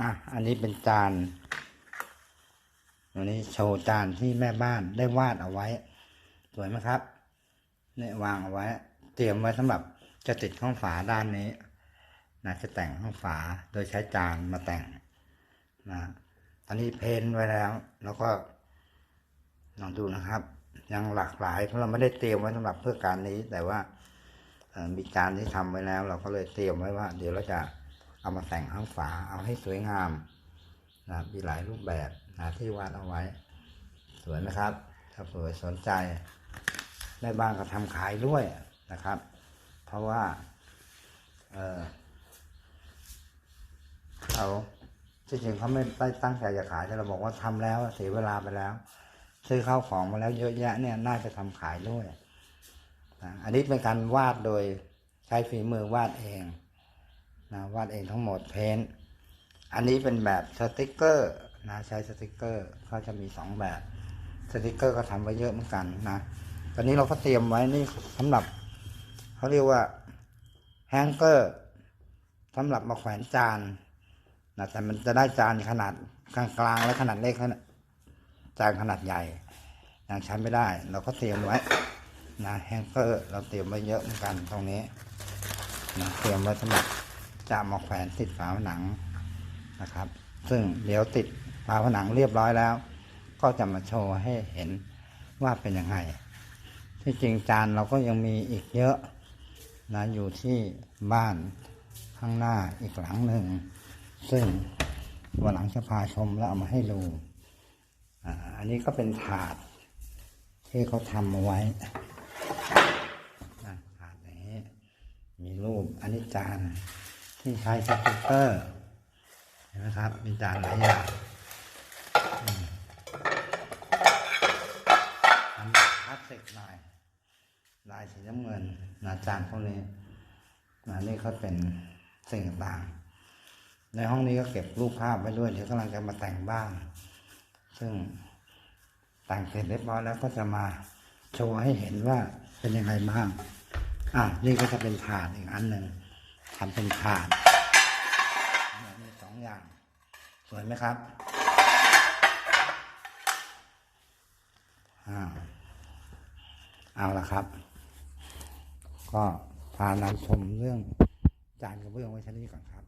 อะ อันนี้เป็นจานอันนี้โชว์จานที่แม่บ้านได้วาดเอาไว้ สวยไหมครับเนี่ยวางเอาไว้ เตรียมไว้สำหรับจะติดข้างฝาด้านนี้นะจะแต่งข้างฝาโดยใช้จานมาแต่งนะตอนนี้เพ้นไว้แล้ว แล้วก็ลองดูนะครับ ยังหลากหลายเพราะเราไม่ได้เตรียมไว้สำหรับเพื่อการนี้ แต่ว่ามีจานที่ทำไว้แล้ว เราก็เลยเตรียมไว้ว่า เดี๋ยวเราจะ เอามาแต่งข้างฝาเอาให้สวยงามนะมีหลายรูปแบบนะที่วาดเอาไว้ สวยนะครับ ถ้าเผื่อสนใจแม่บ้านก็ทำขายด้วยนะครับ เพราะว่า เออเขาที่จริงเขาไม่ได้ตั้งใจจะขายแต่เราบอกว่าทำแล้วเสียเวลาไปแล้ว ซื้อข้าวของมาแล้วเยอะแยะเนี่ยน่าจะทำขายด้วยนะอันนี้เป็นการวาดโดยใช้ฝีมือวาดเอง นะวาดเองทั้งหมดเพ้นอันนี้เป็นแบบสติกเกอร์นะใช้สติกเกอร์เขาจะมีสองแบบสติกเกอร์ก็ทำไว้เยอะเหมือนกันนะตอนนี้เราก็เตรียมไว้นี่สำหรับเขาเรียกว่าแฮงเกอร์สำหรับมาแขวนจานนะแต่มันจะได้จานขนาดกลางๆและขนาดเล็กนาดจานขนาดใหญ่ยังใช้ไม่ได้ เราก็เตรียมไว้นะแฮงเกอร์เราเตรียมไว้เยอะเหมือนกันตรงนี้นะเตรียมไว้สำหรับ จะมาแขวนติดฝาผนังนะครับ ซึ่งเดี๋ยวติดฝาผนังเรียบร้อยแล้ว ก็จะมาโชว์ให้เห็นว่าเป็นยังไง ที่จริงจานเราก็ยังมีอีกเยอะนะอยู่ที่บ้านข้างหน้าอีกหลังหนึ่ง ซึ่งวันหลังจะพาชมแล้วเอามาให้ดูอันนี้ก็เป็นถาดที่เขาทำเอาไว้ถาดนี้มีรูปอันนี้จาน ที่ใช้สติกเกอร์เห็นไหมครับ มีจานหลายอย่างทำแบบพลาสติกหน่อยลายสีน้ำเงินหนาจานพวกนี้นะนี่ก็เป็นสิ่งต่าง ในห้องนี้ก็เก็บรูปภาพไว้ด้วยเดี๋ยวกำลังจะมาแต่งบ้านซึ่งแต่งเสร็จเรียบร้อยแล้วก็จะมาโชว์ให้เห็นว่าเป็นยังไงบ้าง อะนี่ก็จะเป็นถาดอีกอันหนึ่ง ทำเป็นถาดเนี่ยมีสองอย่าง สวยไหมครับอ่าเอาละครับ ก็พานำชมเรื่องจานกระเบื้องไว้ชั้นนี้ก่อนครับ